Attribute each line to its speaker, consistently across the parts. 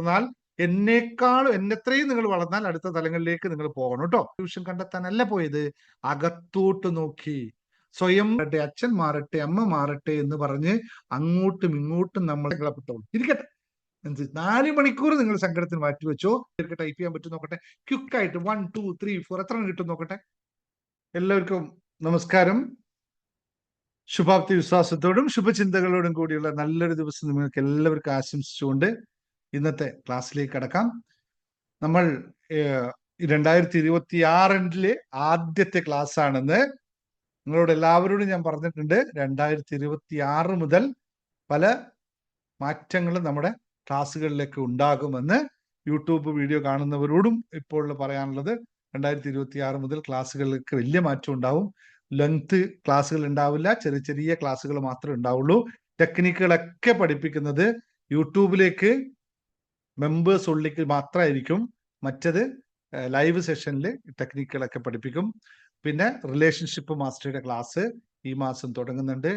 Speaker 1: വളർന്നാൽ എന്നേക്കാളും എന്നെത്രയും നിങ്ങൾ വളർന്നാൽ അടുത്ത തലങ്ങളിലേക്ക് നിങ്ങൾ പോകണം കേട്ടോ. ട്യൂഷൻ കണ്ടെത്താനല്ല പോയത്. അകത്തോട്ട് നോക്കി. സ്വയം അച്ഛൻ മാറട്ടെ അമ്മ മാറട്ടെ എന്ന് പറഞ്ഞ് അങ്ങോട്ടും ഇങ്ങോട്ടും നമ്മൾ കളപ്പെട്ടോളൂ ഇരിക്കട്ടെ. നാല് മണിക്കൂർ നിങ്ങൾ സങ്കടത്തിന് മാറ്റി വെച്ചോ. ടൈപ്പ് ചെയ്യാൻ പറ്റും നോക്കട്ടെ. ക്യുക്കായിട്ട് വൺ ടു ത്രീ ഫോർ എത്ര കിട്ടും നോക്കട്ടെ. എല്ലാവർക്കും നമസ്കാരം. ശുഭാപ്തി വിശ്വാസത്തോടും ശുഭചിന്തകളോടും കൂടിയുള്ള നല്ലൊരു ദിവസം നിങ്ങൾക്ക് എല്ലാവർക്കും ആശംസിച്ചുകൊണ്ട് ഇന്നത്തെ ക്ലാസ്സിലേക്ക് കടക്കാം. നമ്മൾ രണ്ടായിരത്തി ഇരുപത്തി ആറിലെ ആദ്യത്തെ ക്ലാസ് ആണെന്ന് നിങ്ങളോട് എല്ലാവരോടും ഞാൻ പറഞ്ഞിട്ടുണ്ട്. രണ്ടായിരത്തി ഇരുപത്തി ആറ് മുതൽ പല മാറ്റങ്ങളും നമ്മുടെ ക്ലാസ്സുകളിലേക്ക് ഉണ്ടാകുമെന്ന് യൂട്യൂബ് വീഡിയോ കാണുന്നവരോടും ഇപ്പോൾ പറയാനുള്ളത് രണ്ടായിരത്തി ഇരുപത്തി ആറ് മുതൽ ക്ലാസ്സുകളിലേക്ക് വലിയ മാറ്റം ഉണ്ടാവും. ലെങ്ത് ക്ലാസ്സുകൾ ഉണ്ടാവില്ല. ചെറിയ ചെറിയ ക്ലാസ്സുകൾ മാത്രമേ ഉണ്ടാവുള്ളൂ. ടെക്നിക്കുകളൊക്കെ പഠിപ്പിക്കുന്നത് യൂട്യൂബിലേക്ക് മെമ്പേഴ്സ് ഉള്ളിക്ക് മാത്രമായിരിക്കും മറ്റത് ലൈവ് സെഷനിൽ ടെക്നിക്കുകളൊക്കെ പഠിപ്പിക്കും. പിന്നെ റിലേഷൻഷിപ്പ് മാസ്റ്ററുടെ ക്ലാസ് ഈ മാസം തുടങ്ങുന്നുണ്ട്.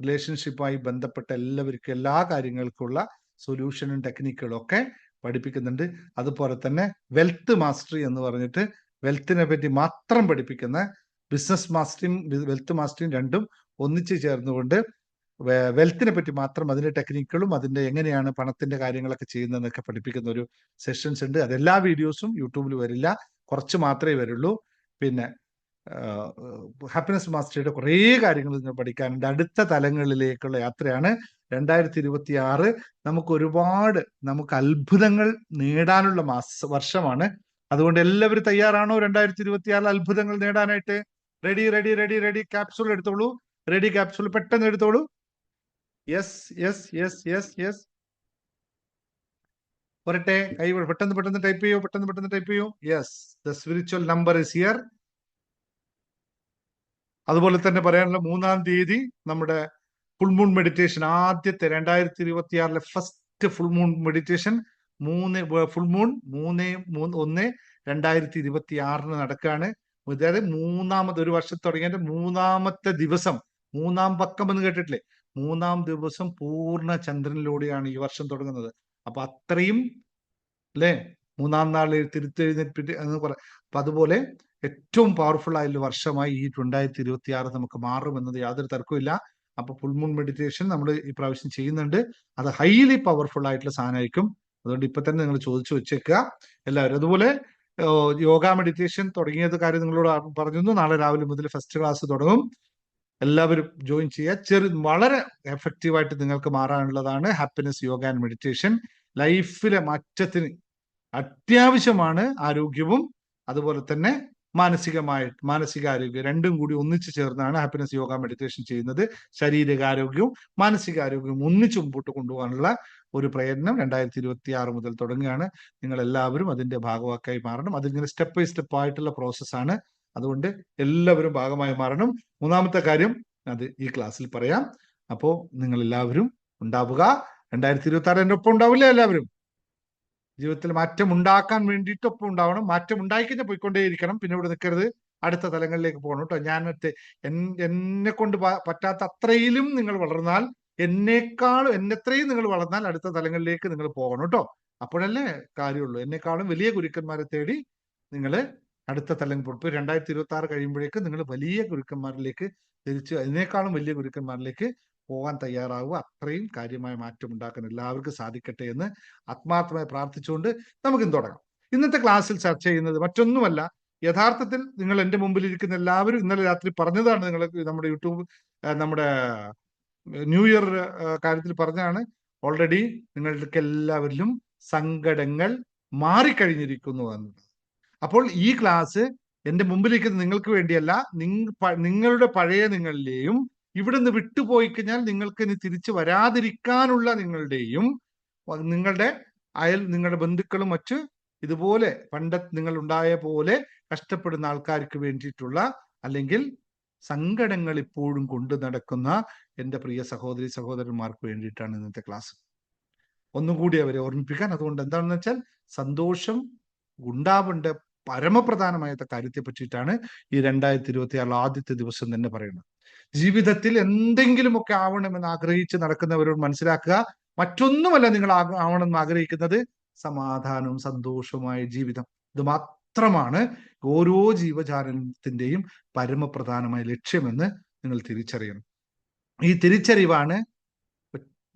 Speaker 1: റിലേഷൻഷിപ്പുമായി ബന്ധപ്പെട്ട എല്ലാവർക്കും എല്ലാ കാര്യങ്ങൾക്കുള്ള സൊല്യൂഷനും ടെക്നിക്കുകളും ഒക്കെ പഠിപ്പിക്കുന്നുണ്ട്. അതുപോലെ തന്നെ വെൽത്ത് മാസ്റ്ററി എന്ന് പറഞ്ഞിട്ട് വെൽത്തിനെ പറ്റി മാത്രം പഠിപ്പിക്കുന്ന ബിസിനസ് മാസ്റ്ററിയും വെൽത്ത് മാസ്റ്ററിയും രണ്ടും ഒന്നിച്ചു ചേർന്നുകൊണ്ട് വെൽത്തിനെ പറ്റി മാത്രം അതിന്റെ ടെക്നിക്കുകളും അതിന്റെ എങ്ങനെയാണ് പണത്തിന്റെ കാര്യങ്ങളൊക്കെ ചെയ്യുന്നതെന്നൊക്കെ പഠിപ്പിക്കുന്ന ഒരു സെഷൻസ് ഉണ്ട്. അതെല്ലാ വീഡിയോസും യൂട്യൂബിൽ വരില്ല. കുറച്ച് മാത്രമേ വരുള്ളൂ. പിന്നെ ഹാപ്പിനെസ് മാസ്റ്ററിയുടെ കുറേ കാര്യങ്ങൾ ഇന്ന് പഠിക്കാനുണ്ട്. അടുത്ത തലങ്ങളിലേക്കുള്ള യാത്രയാണ് രണ്ടായിരത്തി ഇരുപത്തി ആറ് നമുക്ക് ഒരുപാട് നമുക്ക് അത്ഭുതങ്ങൾ നേടാനുള്ള മാസ വർഷമാണ്. അതുകൊണ്ട് എല്ലാവരും തയ്യാറാണോ രണ്ടായിരത്തി ഇരുപത്തി ആറിൽ അത്ഭുതങ്ങൾ നേടാനായിട്ട്? Ready ready ready ready. Capsule എടുത്തോളൂ. റെഡി ക്യാപ്സൂൾ പെട്ടെന്ന് എടുത്തോളൂ. Yes yes yes yes yes വരട്ടെ കൈ പെട്ടെന്ന് പെട്ടെന്ന് ടൈപ്പ് ചെയ്യൂ പെട്ടെന്ന് പെട്ടെന്ന് ടൈപ്പ് ചെയ്യൂ. Yes the spiritual number is here അതുപോലെ തന്നെ പറയാനുള്ള മൂന്നാം തീയതി നമ്മുടെ ഫുൾ മൂൺ മെഡിറ്റേഷൻ ആദ്യത്തെ രണ്ടായിരത്തി ഇരുപത്തി ആറിലെ ഫസ്റ്റ് ഫുൾ മൂൺ മെഡിറ്റേഷൻ മൂന്ന് ഫുൾ മൂൺ മൂന്ന് മൂന്ന് ഒന്ന് രണ്ടായിരത്തി ഇരുപത്തി ആറിന് നടക്കുകയാണ് അതായത് മൂന്നാമത്തെ ഒരു വർഷം തുടങ്ങിയതിന്റെ മൂന്നാമത്തെ ദിവസം മൂന്നാം പക്കം എന്ന് കേട്ടിട്ടില്ലേ? മൂന്നാം ദിവസം പൂർണ ചന്ദ്രനിലൂടെയാണ് ഈ വർഷം തുടങ്ങുന്നത്. അപ്പൊ അത്രയും അല്ലെ മൂന്നാം നാളിൽ തിരുത്തെഴുന്നേറ്റ് എന്ന് പറയാം അപ്പൊ അതുപോലെ ഏറ്റവും പവർഫുൾ ആയുള്ള വർഷമായി ഈ രണ്ടായിരത്തി ഇരുപത്തി ആറ് നമുക്ക് മാറുമെന്നത് യാതൊരു തർക്കമില്ല അപ്പൊ ഫുൾ മൂൺ മെഡിറ്റേഷൻ നമ്മൾ ഈ പ്രാവശ്യം ചെയ്യുന്നുണ്ട്. അത് ഹൈലി പവർഫുൾ ആയിട്ടുള്ള സാധനമായിരിക്കും. അതുകൊണ്ട് ഇപ്പൊ തന്നെ നിങ്ങൾ ചോദിച്ചു വെച്ചേക്കുക. എല്ലാവരും അതുപോലെ യോഗ മെഡിറ്റേഷൻ തുടങ്ങിയത് കാര്യം നിങ്ങളോട് പറഞ്ഞു നാളെ രാവിലെ മുതൽ ഫസ്റ്റ് ക്ലാസ് തുടങ്ങും. എല്ലാവരും ജോയിൻ ചെയ്യുക. ചെറു വളരെ എഫക്റ്റീവായിട്ട് നിങ്ങൾക്ക് മാറാനുള്ളതാണ് ഹാപ്പിനെസ് യോഗ ആൻഡ് മെഡിറ്റേഷൻ ലൈഫിലെ മാറ്റത്തിന് അത്യാവശ്യമാണ് ആരോഗ്യവും അതുപോലെ തന്നെ മാനസികമായ മാനസികാരോഗ്യം. രണ്ടും കൂടി ഒന്നിച്ചു ചേർന്നാണ് ഹാപ്പിനെസ് യോഗ മെഡിറ്റേഷൻ ചെയ്യുന്നത്. ശാരീരികാരോഗ്യവും മാനസികാരോഗ്യവും ഒന്നിച്ചു മുമ്പോട്ട് കൊണ്ടുപോകാനുള്ള ഒരു പ്രയത്നം രണ്ടായിരത്തി ഇരുപത്തി ആറ് മുതൽ തുടങ്ങുകയാണ്. നിങ്ങൾ എല്ലാവരും അതിന്റെ ഭാഗവാക്കായി മാറണം. അതിങ്ങനെ സ്റ്റെപ്പ് ബൈ സ്റ്റെപ്പ് ആയിട്ടുള്ള പ്രോസസ്സാണ് അതുകൊണ്ട് എല്ലാവരും ഭാഗമായി മാറണം. മൂന്നാമത്തെ കാര്യം അത് ഈ ക്ലാസ്സിൽ പറയാം. അപ്പോ നിങ്ങൾ എല്ലാവരും ഉണ്ടാവുക. രണ്ടായിരത്തി ഇരുപത്തി ആറ് എന്റെ ഒപ്പം ഉണ്ടാവില്ല എല്ലാവരും? ജീവിതത്തിൽ മാറ്റം ഉണ്ടാക്കാൻ വേണ്ടിയിട്ട് ഒപ്പം ഉണ്ടാവണം. മാറ്റം ഉണ്ടായിക്കഴിഞ്ഞാൽ പോയിക്കൊണ്ടേയിരിക്കണം. പിന്നെ ഇവിടെ നിൽക്കരുത് അടുത്ത തലങ്ങളിലേക്ക് പോകണം കേട്ടോ. ഞാൻ എന്നെ കൊണ്ട് പറ്റാത്ത അത്രയിലും നിങ്ങൾ വളർന്നാൽ എന്നേക്കാളും എന്നെത്രയും നിങ്ങൾ വളർന്നാൽ അടുത്ത തലങ്ങളിലേക്ക് നിങ്ങൾ പോകണം കേട്ടോ. അപ്പോഴല്ലേ കാര്യമുള്ളൂ. എന്നെക്കാളും വലിയ ഗുരുക്കന്മാരെ തേടി നിങ്ങൾ അടുത്ത തലം ഇപ്പൊ രണ്ടായിരത്തി ഇരുപത്തി ആറ് കഴിയുമ്പോഴേക്ക് നിങ്ങൾ വലിയ ഗുരുക്കന്മാരിലേക്ക് തിരിച്ച് അതിനേക്കാളും വലിയ ഗുരുക്കന്മാരിലേക്ക് പോകാൻ തയ്യാറാവുക. അത്രയും കാര്യമായ മാറ്റം ഉണ്ടാക്കാൻ എല്ലാവർക്കും സാധിക്കട്ടെ എന്ന് ആത്മാർത്ഥമായി പ്രാർത്ഥിച്ചുകൊണ്ട് നമുക്കിന്ന് തുടങ്ങാം. ഇന്നത്തെ ക്ലാസ്സിൽ ചർച്ച ചെയ്യുന്നത് മറ്റൊന്നുമല്ല. യഥാർത്ഥത്തിൽ നിങ്ങൾ എന്റെ മുമ്പിൽ ഇരിക്കുന്ന എല്ലാവരും ഇന്നലെ രാത്രി പറഞ്ഞതാണ് നിങ്ങൾ നമ്മുടെ യൂട്യൂബ് നമ്മുടെ ന്യൂ ഇയർ കാര്യത്തിൽ പറഞ്ഞതാണ്. ഓൾറെഡി നിങ്ങൾക്ക് എല്ലാവരിലും സങ്കടങ്ങൾ മാറിക്കഴിഞ്ഞിരിക്കുന്നു എന്നത് അപ്പോൾ ഈ ക്ലാസ് എന്റെ മുമ്പിലേക്ക് നിങ്ങൾക്ക് വേണ്ടിയല്ല നിങ്ങളുടെ പഴയ നിങ്ങളിലെയും ഇവിടുന്ന് വിട്ടുപോയി കഴിഞ്ഞാൽ നിങ്ങൾക്ക് ഇനി തിരിച്ചു വരാതിരിക്കാനുള്ള നിങ്ങളുടെയും നിങ്ങളുടെ അയൽ നിങ്ങളുടെ ബന്ധുക്കളും മറ്റ് ഇതുപോലെ പണ്ട് നിങ്ങൾ ഉണ്ടായ പോലെ കഷ്ടപ്പെടുന്ന ആൾക്കാർക്ക് വേണ്ടിയിട്ടുള്ള അല്ലെങ്കിൽ സങ്കടങ്ങൾ ഇപ്പോഴും കൊണ്ടു നടക്കുന്ന എന്റെ പ്രിയ സഹോദരി സഹോദരന്മാർക്ക് വേണ്ടിയിട്ടാണ് ഇന്നത്തെ ക്ലാസ് ഒന്നുകൂടി അവരെ ഓർമ്മിപ്പിക്കാൻ. അതുകൊണ്ട് എന്താണെന്ന് വെച്ചാൽ സന്തോഷം ഉണ്ടാവേണ്ട പരമപ്രധാനമായ കാര്യത്തെ പറ്റിയിട്ടാണ് ഈ രണ്ടായിരത്തി ഇരുപത്തി ആറിൽ ആദ്യത്തെ ദിവസം തന്നെ പറയുന്നത്. ജീവിതത്തിൽ എന്തെങ്കിലുമൊക്കെ ആവണമെന്ന് ആഗ്രഹിച്ച് നടക്കുന്നവരോട് മനസ്സിലാക്കുക. മറ്റൊന്നുമല്ല നിങ്ങൾ ആവണമെന്ന് ആഗ്രഹിക്കുന്നത് സമാധാനവും സന്തോഷവുമായ ജീവിതം. ഇത് മാത്രമാണ് ഓരോ ജീവജാലത്തിന്റെയും പരമപ്രധാനമായ ലക്ഷ്യമെന്ന് നിങ്ങൾ തിരിച്ചറിയണം. ഈ തിരിച്ചറിവാണ്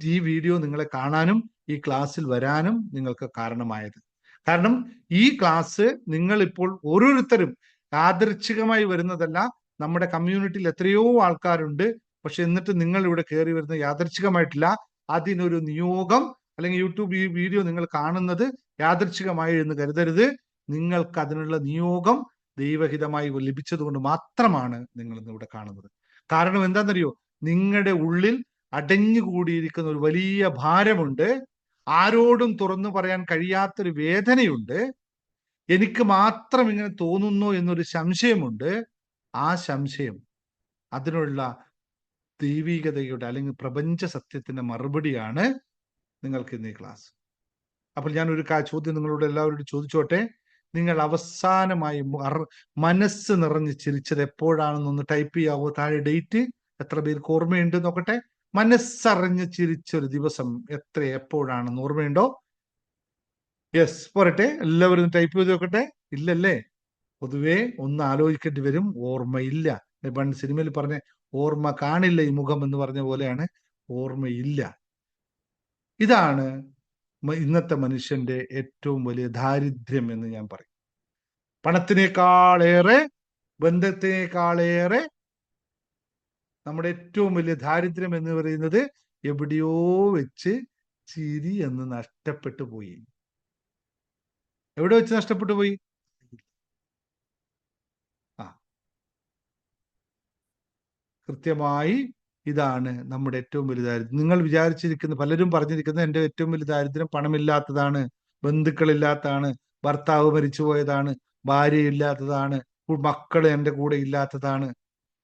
Speaker 1: ഈ വീഡിയോ നിങ്ങളെ കാണാനും ഈ ക്ലാസ്സിൽ വരാനും നിങ്ങൾക്ക് കാരണമായത്. കാരണം ഈ ക്ലാസ് നിങ്ങൾ ഇപ്പോൾ ഓരോരുത്തരും യാദൃച്ഛികമായി വരുന്നതല്ല. നമ്മുടെ കമ്മ്യൂണിറ്റിയിൽ എത്രയോ ആൾക്കാരുണ്ട്. പക്ഷെ എന്നിട്ട് നിങ്ങൾ ഇവിടെ കയറി വരുന്നത് യാദർച്ഛികമായിട്ടില്ല അതിനൊരു നിയോഗം അല്ലെങ്കിൽ യൂട്യൂബ് ഈ വീഡിയോ നിങ്ങൾ കാണുന്നത് യാദർച്ഛികമായി എന്ന് കരുതരുത്. നിങ്ങൾക്ക് അതിനുള്ള നിയോഗം ദൈവഹിതമായി ലഭിച്ചതുകൊണ്ട് മാത്രമാണ് നിങ്ങൾ ഇന്ന് ഇവിടെ കാണുന്നത്. കാരണം എന്താണെന്നറിയോ? നിങ്ങളുടെ ഉള്ളിൽ അടഞ്ഞുകൂടിയിരിക്കുന്ന ഒരു വലിയ ഭാരമുണ്ട്. ആരോടും തുറന്നു പറയാൻ കഴിയാത്തൊരു വേദനയുണ്ട്. എനിക്ക് മാത്രം ഇങ്ങനെ തോന്നുന്നു എന്നൊരു സംശയമുണ്ട്. ആ സംശയം അതിനുള്ള ദൈവികതയുടെ അല്ലെങ്കിൽ പ്രപഞ്ച സത്യത്തിന്റെ മറുപടിയാണ് നിങ്ങൾക്ക് ഇന്ന് ഈ ക്ലാസ്. അപ്പോൾ ഞാൻ ഒരു ചോദ്യം നിങ്ങളോട് എല്ലാവരോടും ചോദിച്ചോട്ടെ? നിങ്ങൾ അവസാനമായി മനസ്സ് നിറഞ്ഞ് ചിരിച്ചത് എപ്പോഴാണെന്നൊന്ന് ടൈപ്പ് ചെയ്യാവോ? താഴെ ഡേറ്റ് എത്ര പേർക്ക് ഓർമ്മയുണ്ട് നോക്കട്ടെ. മനസ്സറിഞ്ഞ് ചിരിച്ചൊരു ദിവസം എത്ര എപ്പോഴാണെന്ന് ഓർമ്മയുണ്ടോ? യെസ് പോരട്ടെ. എല്ലാവരും ടൈപ്പ് ചെയ്ത് നോക്കട്ടെ. ഇല്ലല്ലേ? പൊതുവേ ഒന്ന് ആലോചിക്കേണ്ടി വരും. ഓർമ്മയില്ല. പണ്ട് സിനിമയിൽ പറഞ്ഞ ഓർമ്മ കാണില്ല ഈ മുഖം എന്ന് പറഞ്ഞ പോലെയാണ്. ഓർമ്മയില്ല. ഇതാണ് ഇന്നത്തെ മനുഷ്യന്റെ ഏറ്റവും വലിയ ദാരിദ്ര്യം എന്ന് ഞാൻ പറയും. പണത്തിനേക്കാളേറെ ബന്ധത്തിനേക്കാളേറെ നമ്മുടെ ഏറ്റവും വലിയ ദാരിദ്ര്യം എന്ന് പറയുന്നത് എവിടെയോ വെച്ച് ചിരി എന്ന് നഷ്ടപ്പെട്ടു പോയി. എവിടെ വെച്ച് നഷ്ടപ്പെട്ടു പോയി? ആ. കൃത്യമായി ഇതാണ് നമ്മുടെ ഏറ്റവും വലിയ ദാരിദ്ര്യം. നിങ്ങൾ വിചാരിച്ചിരിക്കുന്ന പലരും പറഞ്ഞിരിക്കുന്നത് എന്റെ ഏറ്റവും വലിയ ദാരിദ്ര്യം പണമില്ലാത്തതാണ് ബന്ധുക്കളില്ലാത്തതാണ് ഭർത്താവ് മരിച്ചുപോയതാണ് ഭാര്യ ഇല്ലാത്തതാണ് മക്കൾ എന്റെ കൂടെ ഇല്ലാത്തതാണ്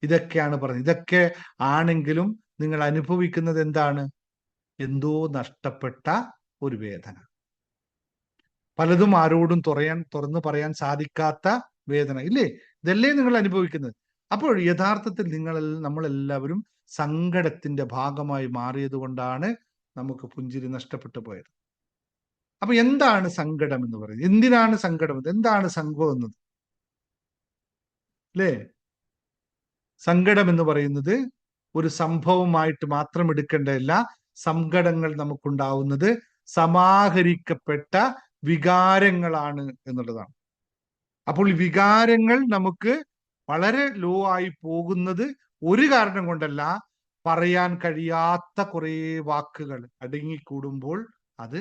Speaker 1: ഇതൊക്കെയാണ് പറഞ്ഞത്. ഇതൊക്കെ ആണെങ്കിലും നിങ്ങൾ അനുഭവിക്കുന്നത് എന്താണ്? എന്തോ നഷ്ടപ്പെട്ട ഒരു വേദന. പലതും ആരോടും തുറയാൻ തുറന്നു പറയാൻ സാധിക്കാത്ത വേദന. ഇല്ലേ? ഇതല്ലേ നിങ്ങൾ അനുഭവിക്കുന്നത്. അപ്പോൾ യഥാർത്ഥത്തിൽ നിങ്ങൾ നമ്മളെല്ലാവരും സങ്കടത്തിന്റെ ഭാഗമായി മാറിയത് കൊണ്ടാണ് നമുക്ക് പുഞ്ചിരി നഷ്ടപ്പെട്ടു പോയത്. അപ്പൊ എന്താണ് സങ്കടം എന്ന് പറയുന്നത്? എന്തിനാണ് സങ്കടം? എന്താണ് സംഘം എന്നത്? അല്ലേ സങ്കടം എന്ന് പറയുന്നത് ഒരു സംഭവമായിട്ട് മാത്രം എടുക്കേണ്ടതല്ല സങ്കടങ്ങൾ നമുക്കുണ്ടാവുന്നത് സമാഹരിക്കപ്പെട്ട വികാരങ്ങളാണ് എന്നുള്ളതാണ്. അപ്പോൾ വികാരങ്ങൾ നമുക്ക് വളരെ ലോ ആയി പോകുന്നത് ഒരു കാരണം കൊണ്ടല്ല പറയാൻ കഴിയാത്ത കുറേ വാക്കുകൾ അടുങ്ങിക്കൂടുമ്പോൾ അത്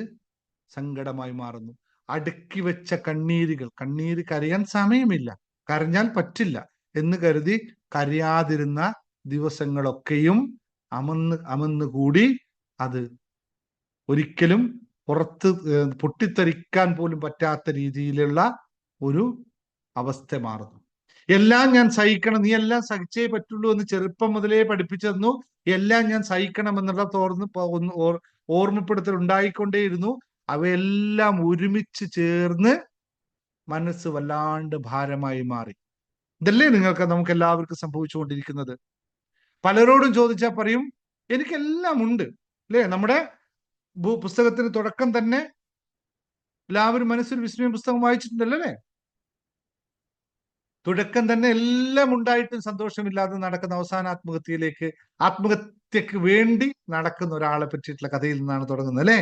Speaker 1: സങ്കടമായി മാറുന്നു. അടുക്കി വെച്ച കണ്ണീരുകൾ കണ്ണീര് കരയാൻ സമയമില്ല കരഞ്ഞാൽ പറ്റില്ല എന്ന് കരുതി കരയാതിരുന്ന ദിവസങ്ങളൊക്കെയും അമന്ന് അമന്ന് കൂടി അത് ഒരിക്കലും പുറത്ത് പൊട്ടിത്തെറിക്കാൻ പോലും പറ്റാത്ത രീതിയിലുള്ള ഒരു അവസ്ഥ മാറുന്നു. എല്ലാം ഞാൻ സഹിക്കണം നീ എല്ലാം സഹിച്ചേ പറ്റുള്ളൂ എന്ന് ചെറുപ്പം മുതലേ പഠിപ്പിച്ചു തന്നു. എല്ലാം ഞാൻ സഹിക്കണം എന്നുള്ള തോർന്ന് ഓർമ്മപ്പെടുത്തൽ ഉണ്ടായിക്കൊണ്ടേയിരുന്നു. അവയെല്ലാം ഒരുമിച്ച് ചേർന്ന് മനസ്സ് വല്ലാണ്ട് ഭാരമായി മാറി. ഇതല്ലേ നിങ്ങൾക്ക് നമുക്ക് എല്ലാവർക്കും സംഭവിച്ചുകൊണ്ടിരിക്കുന്നത്? പലരോടും ചോദിച്ചാൽ പറയും എനിക്കെല്ലാം ഉണ്ട് അല്ലേ? നമ്മുടെ പുസ്തകത്തിന് തുടക്കം തന്നെ എല്ലാവരും മനസ്സിൽ വിസ്മയ പുസ്തകം വായിച്ചിട്ടുണ്ടല്ലോ അല്ലേ? തുടക്കം തന്നെ എല്ലാം ഉണ്ടായിട്ടും സന്തോഷമില്ലാതെ നടക്കുന്ന അവസാന ആത്മഹത്യയിലേക്ക് ആത്മഹത്യക്ക് വേണ്ടി നടക്കുന്ന ഒരാളെ പറ്റിയിട്ടുള്ള കഥയിൽ നിന്നാണ് തുടങ്ങുന്നത് അല്ലേ?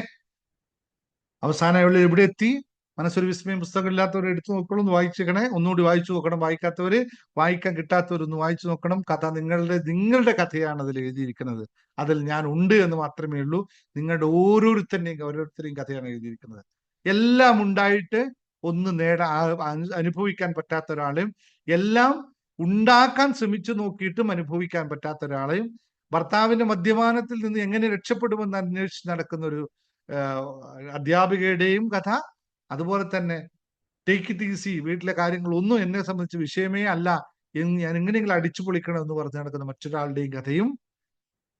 Speaker 1: അവസാനം എവിടെ എത്തി? മനസ്സൊരു വിസ്മയം പുസ്തകം ഇല്ലാത്തവർ എടുത്തു നോക്കണം ഒന്ന് വായിച്ചേക്കണേ. ഒന്നുകൂടി വായിച്ചു നോക്കണം. വായിക്കാത്തവർ വായിക്കാൻ കിട്ടാത്തവരൊന്ന് വായിച്ചു നോക്കണം. കഥ നിങ്ങളുടെ നിങ്ങളുടെ കഥയാണ് അതിൽ എഴുതിയിരിക്കുന്നത്. അതിൽ ഞാൻ ഉണ്ട് എന്ന് മാത്രമേ ഉള്ളൂ. നിങ്ങളുടെ ഓരോരുത്തരുടെയും ഓരോരുത്തരെയും കഥയാണ് എഴുതിയിരിക്കുന്നത്. എല്ലാം ഉണ്ടായിട്ട് ഒന്ന് നേടാ അനുഭവിക്കാൻ പറ്റാത്ത ഒരാളെയും എല്ലാം ഉണ്ടാക്കാൻ ശ്രമിച്ചു നോക്കിയിട്ടും അനുഭവിക്കാൻ പറ്റാത്ത ഒരാളെയും ഭർത്താവിന്റെ മദ്യപാനത്തിൽ നിന്ന് എങ്ങനെ രക്ഷപ്പെടുമെന്ന് അന്വേഷിച്ച് നടക്കുന്ന ഒരു അധ്യാപികയുടെയും കഥ അതുപോലെ തന്നെ ടേക്ക് ഇറ്റ് ഈസി വീട്ടിലെ കാര്യങ്ങളൊന്നും എന്നെ സംബന്ധിച്ച് വിഷയമേ അല്ല എന്ന് ഞാൻ എങ്ങനെയെങ്കിലും അടിച്ചു പൊളിക്കണം എന്ന് പറഞ്ഞു നടക്കുന്ന മറ്റൊരാളുടെയും കഥയും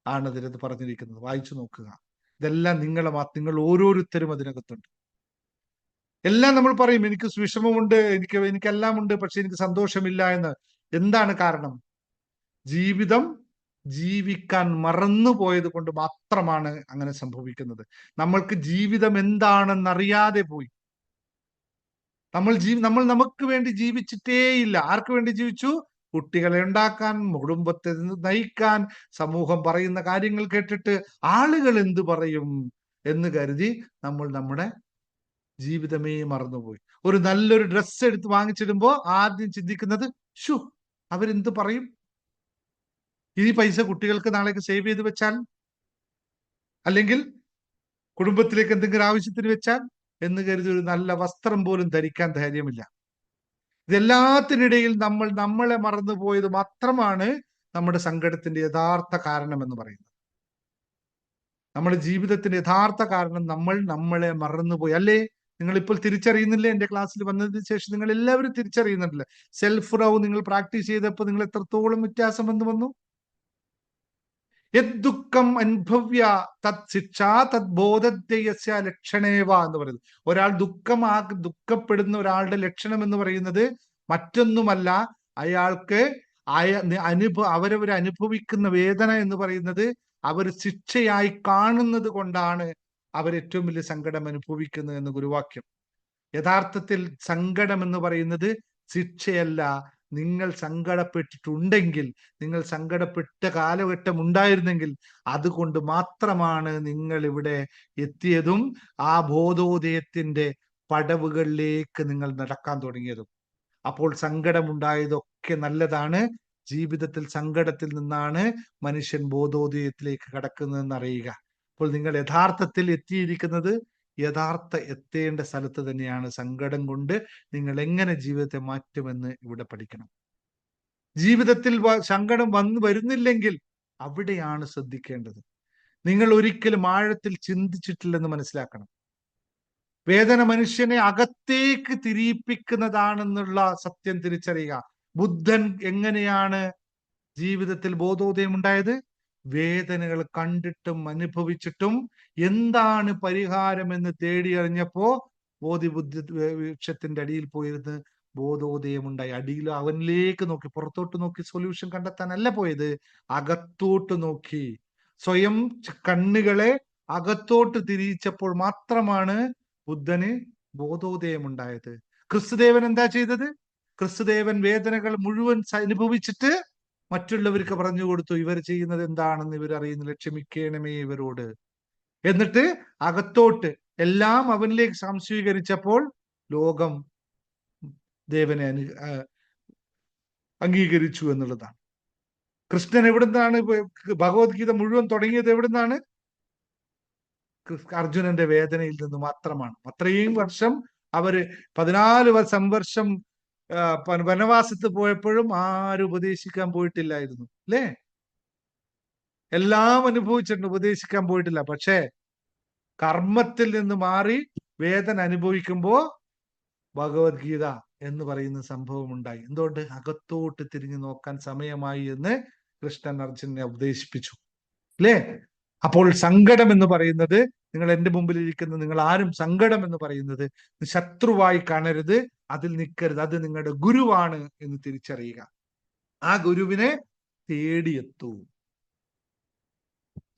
Speaker 1: ആണ് അതിനകത്ത് പറഞ്ഞിരിക്കുന്നത്. വായിച്ചു നോക്കുക. ഇതെല്ലാം നിങ്ങളെ നിങ്ങൾ ഓരോരുത്തരും അതിനകത്തുണ്ട്. എല്ലാം നമ്മൾ പറയും എനിക്ക് വിഷമമുണ്ട് എനിക്ക് എനിക്കെല്ലാം ഉണ്ട് പക്ഷെ എനിക്ക് സന്തോഷമില്ല എന്ന്. എന്താണ് കാരണം? ജീവിതം ജീവിക്കാൻ മറന്നു പോയത് കൊണ്ട് മാത്രമാണ് അങ്ങനെ സംഭവിക്കുന്നത്. നമ്മൾക്ക് ജീവിതം എന്താണെന്നറിയാതെ പോയി. നമ്മൾ ജീ നമ്മൾ നമുക്ക് വേണ്ടി ജീവിച്ചിട്ടേയില്ല. ആർക്ക് വേണ്ടി ജീവിച്ചു? കുട്ടികളെ ഉണ്ടാക്കാൻ കുടുംബത്തെ നയിക്കാൻ സമൂഹം പറയുന്ന കാര്യങ്ങൾ കേട്ടിട്ട് ആളുകൾ എന്ത് പറയും എന്ന് കരുതി നമ്മൾ നമ്മുടെ ജീവിതമേ മറന്നുപോയി. ഒരു നല്ലൊരു ഡ്രസ്സ് എടുത്ത് വാങ്ങിച്ചിടുമ്പോ ആദ്യം ചിന്തിക്കുന്നത് ഷു അവരെന്ത് പറയും? ഈ പൈസ കുട്ടികൾക്ക് നാളേക്ക് സേവ് ചെയ്ത് വെച്ചാൽ? അല്ലെങ്കിൽ കുടുംബത്തിലേക്ക് എന്തെങ്കിലും ആവശ്യത്തിന് വെച്ചാൽ? എന്ന് കരുതി ഒരു നല്ല വസ്ത്രം പോലും ധരിക്കാൻ ധൈര്യമില്ല. ഇതെല്ലാത്തിനിടയിൽ നമ്മൾ നമ്മളെ മറന്നുപോയത് മാത്രമാണ് നമ്മുടെ സങ്കടത്തിന്റെ യഥാർത്ഥ കാരണം എന്ന് പറയുന്നത്. നമ്മുടെ ജീവിതത്തിന്റെ യഥാർത്ഥ കാരണം നമ്മൾ നമ്മളെ മറന്നുപോയി. അല്ലേ? നിങ്ങൾ ഇപ്പോൾ തിരിച്ചറിയുന്നില്ലേ? എന്റെ ക്ലാസ്സിൽ വന്നതിന് ശേഷം നിങ്ങൾ എല്ലാവരും തിരിച്ചറിയുന്നുണ്ടല്ലേ. സെൽഫ് റവ് നിങ്ങൾ പ്രാക്ടീസ് ചെയ്തപ്പോൾ നിങ്ങൾ എത്രത്തോളം വ്യത്യാസം എന്ന് വന്നു? യദ്ദുഃഖം അനുഭവ്യ തത് ശിക്ഷ തത് ബോധത്യസ്യ ലക്ഷണേവ എന്ന് പറയുന്നത്. ഒരാൾ ദുഃഖമാ ദുഃഖപ്പെടുന്ന ഒരാളുടെ ലക്ഷണം എന്ന് പറയുന്നത് മറ്റൊന്നുമല്ല. അയാൾക്ക് അയ അനുഭവ അവരവർ അനുഭവിക്കുന്ന വേദന എന്ന് പറയുന്നത് അവർ ശിക്ഷയായി കാണുന്നത് കൊണ്ടാണ് അവർ ഏറ്റവും വലിയ സങ്കടം അനുഭവിക്കുന്നത് എന്ന് ഗുരുവാക്യം. യഥാർത്ഥത്തിൽ സങ്കടം എന്ന് പറയുന്നത് ശിക്ഷയല്ല. നിങ്ങൾ സങ്കടപ്പെട്ടിട്ടുണ്ടെങ്കിൽ നിങ്ങൾ സങ്കടപ്പെട്ട കാലഘട്ടം ഉണ്ടായിരുന്നെങ്കിൽ അതുകൊണ്ട് മാത്രമാണ് നിങ്ങൾ ഇവിടെ എത്തിയതും ആ ബോധോദയത്തിന്റെ പടവുകളിലേക്ക് നിങ്ങൾ നടക്കാൻ തുടങ്ങിയതും. അപ്പോൾ സങ്കടമുണ്ടായതൊക്കെ നല്ലതാണ്. ജീവിതത്തിൽ സങ്കടത്തിൽ നിന്നാണ് മനുഷ്യൻ ബോധോദയത്തിലേക്ക് കടക്കുന്നതെന്ന് അറിയുക അപ്പോൾ നിങ്ങൾ യഥാർത്ഥത്തിൽ എത്തിയിരിക്കുന്നത് യഥാർത്ഥ എത്തേണ്ട സ്ഥലത്ത് തന്നെയാണ് സങ്കടം കൊണ്ട് നിങ്ങൾ എങ്ങനെ ജീവിതത്തെ മാറ്റുമെന്ന് ഇവിടെ പഠിക്കണം. ജീവിതത്തിൽ സങ്കടം വന്നു വരുന്നില്ലെങ്കിൽ അവിടെയാണ് ശ്രദ്ധിക്കേണ്ടത്. നിങ്ങൾ ഒരിക്കലും ആഴത്തിൽ ചിന്തിച്ചിട്ടില്ലെന്ന് മനസ്സിലാക്കണം. വേദന മനുഷ്യനെ അകത്തേക്ക് തിരിയിപ്പിക്കുന്നതാണെന്നുള്ള സത്യം തിരിച്ചറിയുക. ബുദ്ധൻ എങ്ങനെയാണ് ജീവിതത്തിൽ ബോധോദയം ഉണ്ടായത് വേദനകൾ കണ്ടിട്ടും അനുഭവിച്ചിട്ടും എന്താണ് പരിഹാരമെന്ന് തേടിയറിഞ്ഞപ്പോ അറിഞ്ഞപ്പോ ബോധിബുദ്ധി വൃക്ഷത്തിന്റെ അടിയിൽ പോയിരുന്ന് ബോധോദയമുണ്ടായി. അടിയിൽ അവനിലേക്ക് നോക്കി പുറത്തോട്ട് നോക്കി സൊല്യൂഷൻ കണ്ടെത്താനല്ല പോയത്. അകത്തോട്ട് നോക്കി. സ്വയം കണ്ണുകളെ അകത്തോട്ട് തിരിച്ചപ്പോൾ മാത്രമാണ് ബുദ്ധന് ബോധോദയമുണ്ടായത്. ക്രിസ്തുദേവൻ എന്താ ചെയ്തത്? ക്രിസ്തുദേവൻ വേദനകൾ മുഴുവൻ അനുഭവിച്ചിട്ട് മറ്റുള്ളവർക്ക് പറഞ്ഞു കൊടുത്തു ഇവർ ചെയ്യുന്നത് എന്താണെന്ന് ഇവർ അറിയുന്നില്ല ക്ഷമിക്കണമേ ഇവരോട്. എന്നിട്ട് അകത്തോട്ട് എല്ലാം അവനിലേക്ക് സംശീകരിച്ചപ്പോൾ ലോകം ദേവനെ അനു അംഗീകരിച്ചു എന്നുള്ളതാണ്. കൃഷ്ണൻ എവിടുന്നാണ് ഭഗവത്ഗീത മുഴുവൻ തുടങ്ങിയത് എവിടുന്നാണ്? അർജുനന്റെ വേദനയിൽ നിന്ന് മാത്രമാണ്. അത്രയും വർഷം അവർ പതിനാല് സംവർഷം വനവാസത്ത് പോയപ്പോഴും ആരും ഉപദേശിക്കാൻ പോയിട്ടില്ലായിരുന്നു അല്ലേ? എല്ലാം അനുഭവിച്ചിട്ടുണ്ട് ഉപദേശിക്കാൻ പോയിട്ടില്ല. പക്ഷേ കർമ്മത്തിൽ നിന്ന് മാറി വേദന അനുഭവിക്കുമ്പോ ഭഗവത്ഗീത എന്ന് പറയുന്ന സംഭവം ഉണ്ടായി. എന്തുകൊണ്ട്? അകത്തോട്ട് തിരിഞ്ഞു നോക്കാൻ സമയമായി എന്ന് കൃഷ്ണൻ അർജുനെ ഉപദേശിപ്പിച്ചു അല്ലേ? അപ്പോൾ സങ്കടം എന്ന് പറയുന്നത് നിങ്ങൾ എന്റെ മുമ്പിൽ ഇരിക്കുന്ന നിങ്ങൾ ആരും സങ്കടം എന്ന് പറയുന്നത് ശത്രുവായി കാണരുത് അതിൽ നിൽക്കരുത് അത് നിങ്ങളുടെ ഗുരുവാണ് എന്ന് തിരിച്ചറിയുക. ആ ഗുരുവിനെ തേടിയെത്തൂ.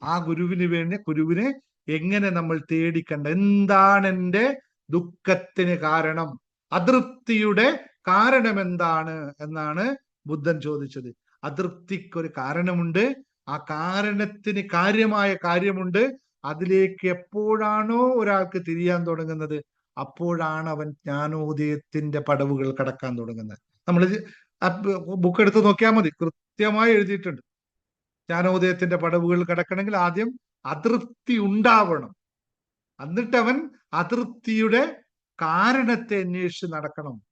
Speaker 1: ആ ഗുരുവിന് വേണ്ടി ഗുരുവിനെ എങ്ങനെ നമ്മൾ തേടിക്കണ്ട എന്താണ് എന്റെ ദുഃഖത്തിന് കാരണം അതൃപ്തിയുടെ കാരണം എന്താണ് എന്നാണ് ബുദ്ധൻ ചോദിച്ചത്. അതൃപ്തിക്കൊരു കാരണമുണ്ട് ആ കാരണത്തിന് കാര്യമായ കാര്യമുണ്ട് അതിലേക്ക് എപ്പോഴാണോ ഒരാൾക്ക് തിരിയാൻ തുടങ്ങുന്നത് അപ്പോഴാണ് അവൻ ജ്ഞാനോദയത്തിന്റെ പടവുകൾ കടക്കാൻ തുടങ്ങുന്നത്. നമ്മൾ ബുക്ക് എടുത്ത് നോക്കിയാൽ മതി. കൃത്യമായി എഴുതിയിട്ടുണ്ട്. ജ്ഞാനോദയത്തിന്റെ പടവുകൾ കടക്കണമെങ്കിൽ ആദ്യം അതൃപ്തി ഉണ്ടാവണം. എന്നിട്ട് അവൻ അതൃപ്തിയുടെ കാരണത്തെ അന്വേഷിച്ച് നടക്കണം.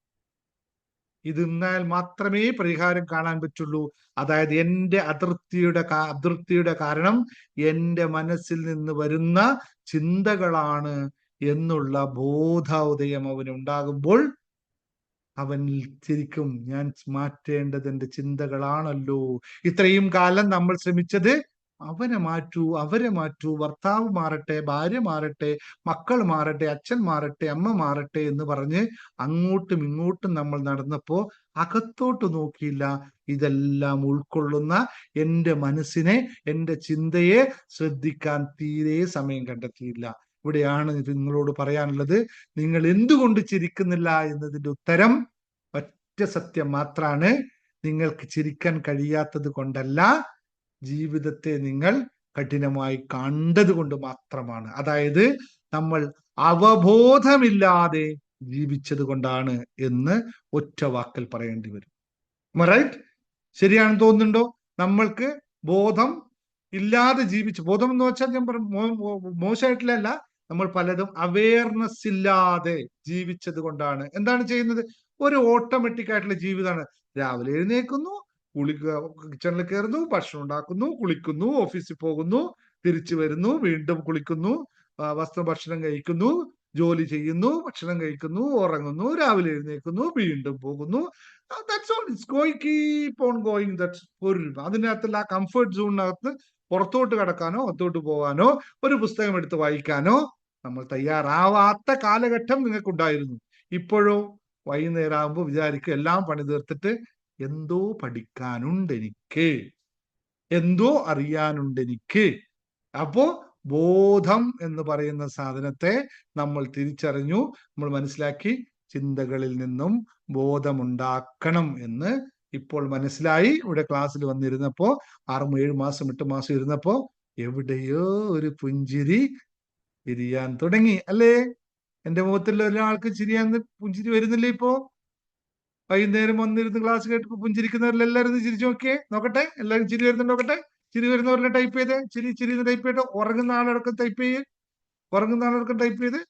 Speaker 1: ഇത് മാത്രമേ പരിഹാരം കാണാൻ പറ്റുള്ളൂ. അതായത് എന്റെ അതൃപ്തിയുടെ അതൃപ്തിയുടെ കാരണം എന്റെ മനസ്സിൽ നിന്ന് വരുന്ന ചിന്തകളാണ് എന്നുള്ള ബോധോദയം അവനുണ്ടാകുമ്പോൾ അവൻ ശരിക്കും ഞാൻ മാറ്റേണ്ടത് എന്റെ ചിന്തകളാണല്ലോ. ഇത്രയും കാലം നമ്മൾ ശ്രമിച്ചത് അവനെ മാറ്റൂ അവരെ മാറ്റൂ ഭർത്താവ് മാറട്ടെ ഭാര്യ മാറട്ടെ മക്കൾ മാറട്ടെ അച്ഛൻ മാറട്ടെ അമ്മ മാറട്ടെ എന്ന് പറഞ്ഞ് അങ്ങോട്ടും ഇങ്ങോട്ടും നമ്മൾ നടന്നപ്പോ അകത്തോട്ട് നോക്കിയില്ല. ഇതെല്ലാം ഉൾക്കൊള്ളുന്ന എന്റെ മനസ്സിനെ എന്റെ ചിന്തയെ ശ്രദ്ധിക്കാൻ തീരെ സമയം കണ്ടെത്തിയില്ല. ഇവിടെയാണ് നിങ്ങളോട് പറയാനുള്ളത്. നിങ്ങൾ എന്തുകൊണ്ട് ചിരിക്കുന്നില്ല എന്നതിന്റെ ഉത്തരം ഒറ്റ സത്യം മാത്രാണ്. നിങ്ങൾക്ക് ചിരിക്കാൻ കഴിയാത്തത് കൊണ്ടല്ല. ജീവിതത്തെ നിങ്ങൾ കഠിനമായി കണ്ടത് കൊണ്ട് മാത്രമാണ്. അതായത് നമ്മൾ അവബോധമില്ലാതെ ജീവിച്ചത് കൊണ്ടാണ് എന്ന് ഒറ്റ വാക്കൽ പറയേണ്ടി വരും. റൈറ്റ് ശരിയാണെന്ന് തോന്നുന്നുണ്ടോ? നമ്മൾക്ക് ബോധം ഇല്ലാതെ ജീവിച്ചു. ബോധം എന്ന് വെച്ചാൽ ഞാൻ മോശമായിട്ടില്ല നമ്മൾ പലതും അവയർനെസ് ഇല്ലാതെ ജീവിച്ചത് കൊണ്ടാണ് എന്താണ് ചെയ്യുന്നത്? ഒരു ഓട്ടോമാറ്റിക് ആയിട്ടുള്ള ജീവിതമാണ്. രാവിലെ എഴുന്നേക്കുന്നു കുളിക്കുക കിച്ചണിൽ കയറുന്നു ഭക്ഷണം ഉണ്ടാക്കുന്നു കുളിക്കുന്നു ഓഫീസിൽ പോകുന്നു തിരിച്ചു വരുന്നു വീണ്ടും കുളിക്കുന്നു വസ്ത്രം ഭക്ഷണം കഴിക്കുന്നു ജോലി ചെയ്യുന്നു ഭക്ഷണം കഴിക്കുന്നു ഉറങ്ങുന്നു രാവിലെ എഴുന്നേൽക്കുന്നു വീണ്ടും പോകുന്നു. That's all keep on going അതിനകത്തുള്ള ആ കംഫർട്ട് സോണിനകത്ത് പുറത്തോട്ട് കടക്കാനോ അകത്തോട്ട് പോകാനോ ഒരു പുസ്തകം എടുത്ത് വായിക്കാനോ നമ്മൾ തയ്യാറാവാത്ത കാലഘട്ടം നിങ്ങൾക്കുണ്ടായിരുന്നു. ഇപ്പോഴോ വൈകുന്നേരം ആകുമ്പോൾ വിചാരിക്കും എല്ലാം പണി തീർത്തിട്ട് എന്തോ പഠിക്കാനുണ്ട് എനിക്ക് എന്തോ അറിയാനുണ്ട് എനിക്ക് അപ്പോ ബോധം എന്ന് പറയുന്ന സാധനത്തെ നമ്മൾ തിരിച്ചറിഞ്ഞു നമ്മൾ മനസ്സിലാക്കി ചിന്തകളിൽ നിന്നും ബോധമുണ്ടാക്കണം എന്ന് ഇപ്പോൾ മനസ്സിലായി. ഇവിടെ ക്ലാസ്സിൽ വന്നിരുന്നപ്പോ ആറും ഏഴ് മാസം എട്ട് മാസം ഇരുന്നപ്പോ എവിടെയോ ഒരു പുഞ്ചിരി വിരിയാൻ തുടങ്ങി. അല്ലേ? എന്റെ മുഖത്തിൽ ഒരാൾക്ക് ചിരിയാൻ പുഞ്ചിരി വരുന്നില്ലേ ഇപ്പോ? വൈകുന്നേരം വന്നിരുന്ന് ക്ലാസ് കേട്ടപ്പോ പുഞ്ചിരിക്കുന്നവരിലെല്ലാവരും ചിരിച്ചു നോക്കിയേ. നോക്കട്ടെ? എല്ലാവരും ചിരി വരുന്നുണ്ട്? നോക്കട്ടെ? ചിരി വരുന്നവരിലെ ടൈപ്പ് ചെയ്തേ. ചിരി ചിരി ടൈപ്പ് ചെയ്തോ ഉറങ്ങുന്ന ആളടക്കം ടൈപ്പ് ചെയ്യേ. ഉറങ്ങുന്ന ആളടക്കം ടൈപ്പ് ചെയ്ത്.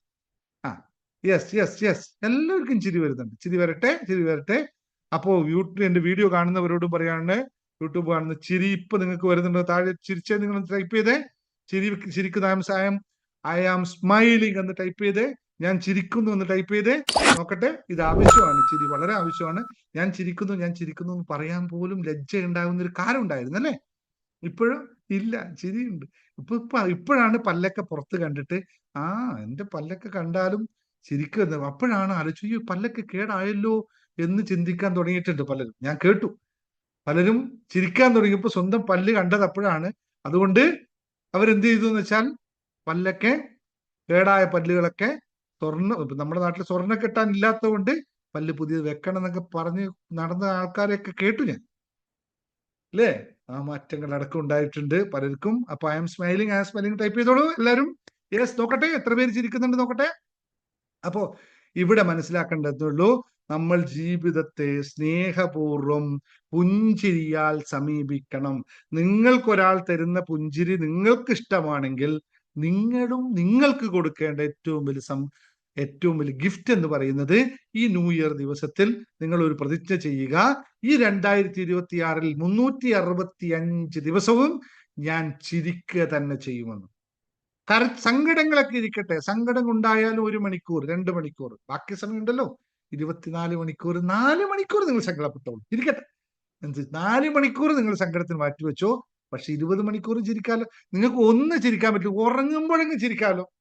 Speaker 1: ആ യെസ് യെസ് യെസ് എല്ലാവർക്കും ചിരി വരുന്നുണ്ട്. ചിരി വരട്ടെ ചിരി വരട്ടെ. അപ്പോ യൂട്യൂബ് എന്റെ വീഡിയോ കാണുന്നവരോടും പറയാണ്ട് യൂട്യൂബ് കാണുന്ന ചിരി ഇപ്പൊ നിങ്ങൾക്ക് വരുന്നുണ്ട്. താഴെ ചിരിച്ചേ നിങ്ങൾ ടൈപ്പ് ചെയ്തേ. ചിരി ചിരിക്കുന്ന ഐ ആം സ്മൈലിംഗ് എന്ന് ടൈപ്പ് ചെയ്തേ. ഞാൻ ചിരിക്കുന്നു എന്ന് ടൈപ്പ് ചെയ്തേ നോക്കട്ടെ ഇത് ആവശ്യമാണ് ചിരി വളരെ ആവശ്യമാണ്. ഞാൻ ചിരിക്കുന്നു ഞാൻ ചിരിക്കുന്നു എന്ന് പറയാൻ പോലും ലജ്ജ ഉണ്ടാകുന്ന ഒരു കാലം ഉണ്ടായിരുന്നു അല്ലേ? ഇപ്പോഴും ഇല്ല ചിരിയുണ്ട്. ഇപ്പൊ ഇപ്പൊ ഇപ്പോഴാണ് പല്ലൊക്കെ പുറത്ത് കണ്ടിട്ട് ആ എന്റെ പല്ലൊക്കെ കണ്ടാലും ചിരിക്കുന്നത് അപ്പോഴാണ് ആലോചിച്ചു ഈ പല്ലൊക്കെ കേടായല്ലോ എന്ന് ചിന്തിക്കാൻ തുടങ്ങിയിട്ടുണ്ട് പലരും. ഞാൻ കേട്ടു. പലരും ചിരിക്കാൻ തുടങ്ങിയപ്പോൾ സ്വന്തം പല്ല് കണ്ടത് അപ്പോഴാണ്. അതുകൊണ്ട് അവരെന്ത് ചെയ്തു എന്ന് വെച്ചാൽ പല്ലൊക്കെ കേടായ പല്ലുകളൊക്കെ സ്വർണ നമ്മുടെ നാട്ടിൽ സ്വർണ കെട്ടാൻ ഇല്ലാത്തതുകൊണ്ട് പല്ല് പുതിയത് വെക്കണം എന്നൊക്കെ പറഞ്ഞ് നടന്ന ആൾക്കാരെയൊക്കെ കേട്ടു ഞാൻ. അല്ലേ? ആ മാറ്റങ്ങൾ അടക്കം ഉണ്ടായിട്ടുണ്ട് പലർക്കും. അപ്പൊ I'm smiling I'm smiling type ചെയ്തോളൂ എല്ലാവരും. യെസ് നോക്കട്ടെ. എത്ര പേര് ചിരിക്കുന്നുണ്ട് നോക്കട്ടെ. അപ്പോ ഇവിടെ മനസ്സിലാക്കേണ്ടതുള്ളൂ നമ്മൾ ജീവിതത്തെ സ്നേഹപൂർവം പുഞ്ചിരിയാൽ സമീപിക്കണം. നിങ്ങൾക്കൊരാൾ തരുന്ന പുഞ്ചിരി നിങ്ങൾക്ക് ഇഷ്ടമാണെങ്കിൽ നിങ്ങളും നിങ്ങൾക്ക് കൊടുക്കേണ്ട ഏറ്റവും വലിയ സം ഏറ്റവും വലിയ ഗിഫ്റ്റ് എന്ന് പറയുന്നത് ഈ ന്യൂ ഇയർ ദിവസത്തിൽ നിങ്ങൾ ഒരു പ്രതിജ്ഞ ചെയ്യുക. ഈ രണ്ടായിരത്തി ഇരുപത്തി ആറിൽ മുന്നൂറ്റി അറുപത്തി അഞ്ച് ദിവസവും ഞാൻ ചിരിക്കുക തന്നെ ചെയ്യുമെന്ന്. കര സങ്കടങ്ങളൊക്കെ ഇരിക്കട്ടെ. സങ്കടം ഉണ്ടായാലും ഒരു മണിക്കൂർ രണ്ട് മണിക്കൂർ. ബാക്കി സമയം ഉണ്ടല്ലോ. ഇരുപത്തിനാല് മണിക്കൂർ നാല് മണിക്കൂർ നിങ്ങൾ സങ്കടപ്പെട്ടോളൂ ഇരിക്കട്ടെ. നാല് മണിക്കൂർ നിങ്ങൾ സങ്കടത്തിന് മാറ്റിവെച്ചോ പക്ഷെ ഇരുപത് മണിക്കൂർ ചിരിക്കാലോ? നിങ്ങൾക്ക് ഒന്ന് ചിരിക്കാൻ പറ്റും. ഉറങ്ങുമ്പോഴെങ്കിലും ചിരിക്കാലോ?